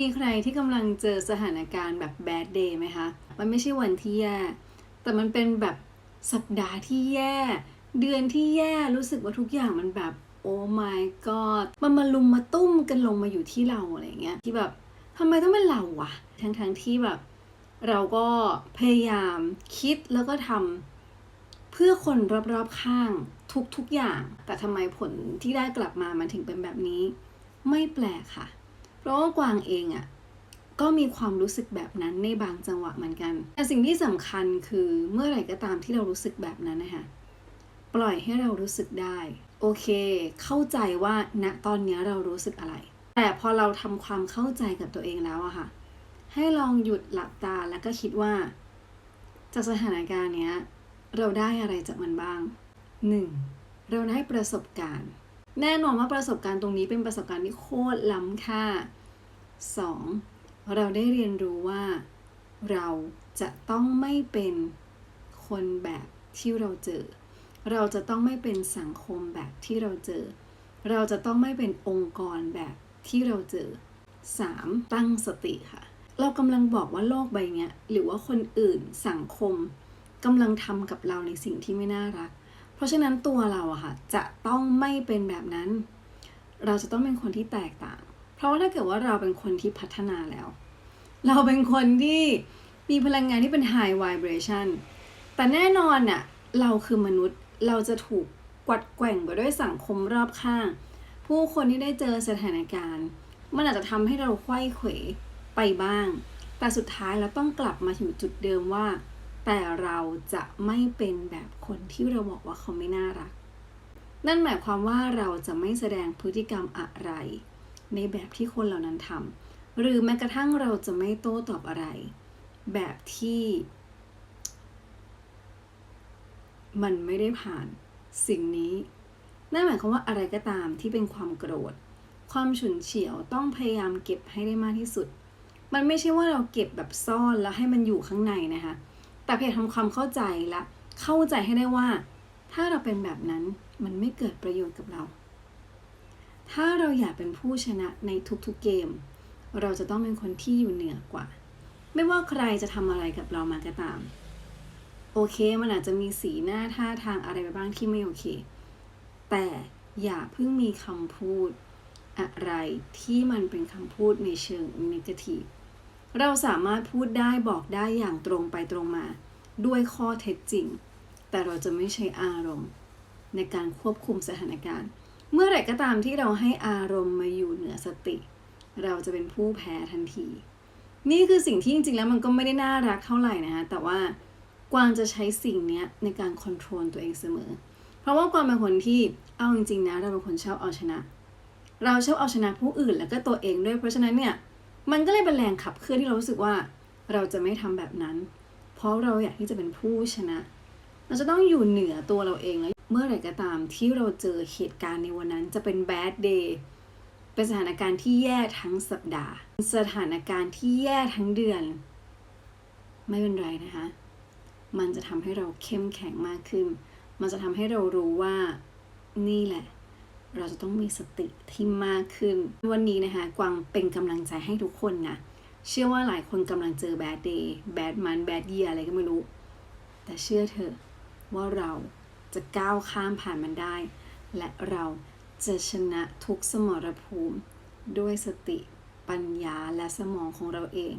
มีใครที่กำลังเจอสถานการณ์แบบ bad day ไหมคะ มันไม่ใช่วันที่แย่ แต่มันเป็นแบบสัปดาห์ที่แย่ เดือนที่แย่ รู้สึกว่าทุกอย่างมันแบบโอ้ my god มันมาลุมมาตุ้มกันลงมาอยู่ที่เราอะไรเงี้ย ที่แบบทำไมต้องเป็นเราวะ ทั้งทั้งๆที่แบบ เราก็พยายามคิดแล้วก็ทำเพื่อคนรอบๆข้างทุกๆอย่าง แต่ทำไมผลที่ได้กลับมามันถึงเป็นแบบนี้ ไม่แปลกค่ะ เพราะว่ากวางเองอะ่ะก็มีความรู้สึกแบบนั้นในบางจังหวะเหมือนกัน แต่สิ่งที่สำคัญคือเมื่อไหร่ก็ตามที่เรารู้สึกแบบนั้นนะคะปล่อยให้เรารู้สึกได้ โอเค เข้าใจว่าณตอนนี้เรารู้สึกอะไร แต่พอเราทำความเข้าใจกับตัวเองแล้วอะค่ะ ให้ลองหยุดหลับตาแล้วก็คิดว่า จากสถานการณ์เนี้ย เราได้อะไรจากมันบ้าง 1. เราได้ประสบการณ์ แน่นอนว่าประสบการณ์ตรงนี้เป็นประสบการณ์ที่โคตรล้ำค่า 2. เราได้เรียนรู้ว่าเราจะต้องไม่เป็นคนแบบที่เราเจอ เราจะต้องไม่เป็นสังคมแบบที่เราเจอ เราจะต้องไม่เป็นองค์กรแบบที่เราเจอ 3. ตั้งสติค่ะ เรากำลังบอกว่าโลกใบนี้หรือว่าคนอื่นสังคมกำลังทำกับเราในสิ่งที่ไม่น่ารัก ราะฉะนั้นตัวเราอะค่ะจะต้องไม่เป็นแบบนั้น เราจะต้องเป็นคนที่แตกต่าง เพราะว่าถ้าเกิดว่าเราเป็นคนที่พัฒนาแล้ว เราเป็นคนที่มีพลังงานที่เป็น high vibration แต่แน่นอนน่ะเราคือมนุษย์เราจะถูกกวัดแกว่งไปด้วยสังคมรอบข้าง ผู้คนที่ได้เจอสถานการณ์ มันอาจจะทำให้เราไขว้เขวไปบ้าง แต่สุดท้ายเราต้องกลับมาอยู่จุดเดิมว่า แต่เราจะไม่เป็นแบบคนที่เราบอกว่าเขาไม่น่ารัก นั่นหมายความว่าเราจะไม่แสดงพฤติกรรมอะไร ในแบบที่คนเหล่านั้นทำหรือแม้กระทั่งเราจะไม่โต้ตอบอะไร แบบที่ มันไม่ได้ผ่านสิ่งนี้ นั่นหมายความว่าอะไรก็ตามที่เป็นความโกรธ ความฉุนเฉียวต้องพยายามเก็บให้ได้มากที่สุด มันไม่ใช่ว่าเราเก็บแบบซ่อนแล้วให้มันอยู่ข้างในนะคะ แต่เพียงทำความเข้าใจและเข้าใจให้ได้ว่า ถ้าเราเป็นแบบนั้นมันไม่เกิดประโยชน์กับเรา ถ้าเราอยากเป็นผู้ชนะในทุกๆเกม เราจะต้องเป็นคนที่อยู่เหนือกว่า ไม่ว่าใครจะทำอะไรกับเรามาก็ตาม โอเคมันอาจจะมีสีหน้าท่าทางอะไรไปบ้างที่ไม่โอเค แต่อย่าเพิ่งมีคำพูดอะไรที่มันเป็นคำพูดในเชิงน a t i v e เราสามารถพูดได้บอกได้อย่างตรงไปตรงมา ด้วยข้อเท็จจริง แต่เราจะไม่ใช้อารมณ์ ในการควบคุมสถานการณ์ เมื่อไหร่ก็ตามที่เราให้อารมณ์มาอยู่เหนือสติ เราจะเป็นผู้แพ้ทันที นี่คือสิ่งที่จริงๆแล้วมันก็ไม่ได้น่ารักเท่าไหร่นะคะแต่ว่ากวางจะใช้สิ่งนี้ในการควบคุมตัวเองเสมอ เพราะว่ากวางเป็นคนที่เอาจริงๆนะเราเป็นคนชอบเอาชนะ เราชอบเอาชนะผู้อื่นแล้วก็ตัวเองด้วยเพราะฉะนั้นเนี่ย มันก็เลยเป็นแรงขับเคลื่อนที่เรารู้สึกว่าเราจะไม่ทำแบบนั้น เพราะเราอยากที่จะเป็นผู้ชนะ เราจะต้องอยู่เหนือตัวเราเองแล้วเมื่อไหร่ก็ตามที่เราเจอเหตุการณ์ในวันนั้นจะเป็น bad day เป็นสถานการณ์ที่แย่ทั้งสัปดาห์ สถานการณ์ที่แย่ทั้งเดือน ไม่เป็นไรนะคะ มันจะทำให้เราเข้มแข็งมากขึ้น มันจะทำให้เรารู้ว่านี่แหละ เราจะต้องมีสติที่มากขึ้น วันนี้นะคะ กวางเป็นกำลังใจให้ทุกคนนะ เชื่อว่าหลายคนกำลังเจอ bad day bad month bad year อะไรก็ไม่รู้ แต่เชื่อเถอะว่าเราจะก้าวข้ามผ่านมันได้ และเราจะชนะทุกสมรภูมิ ด้วยสติปัญญาและสมองของเราเอง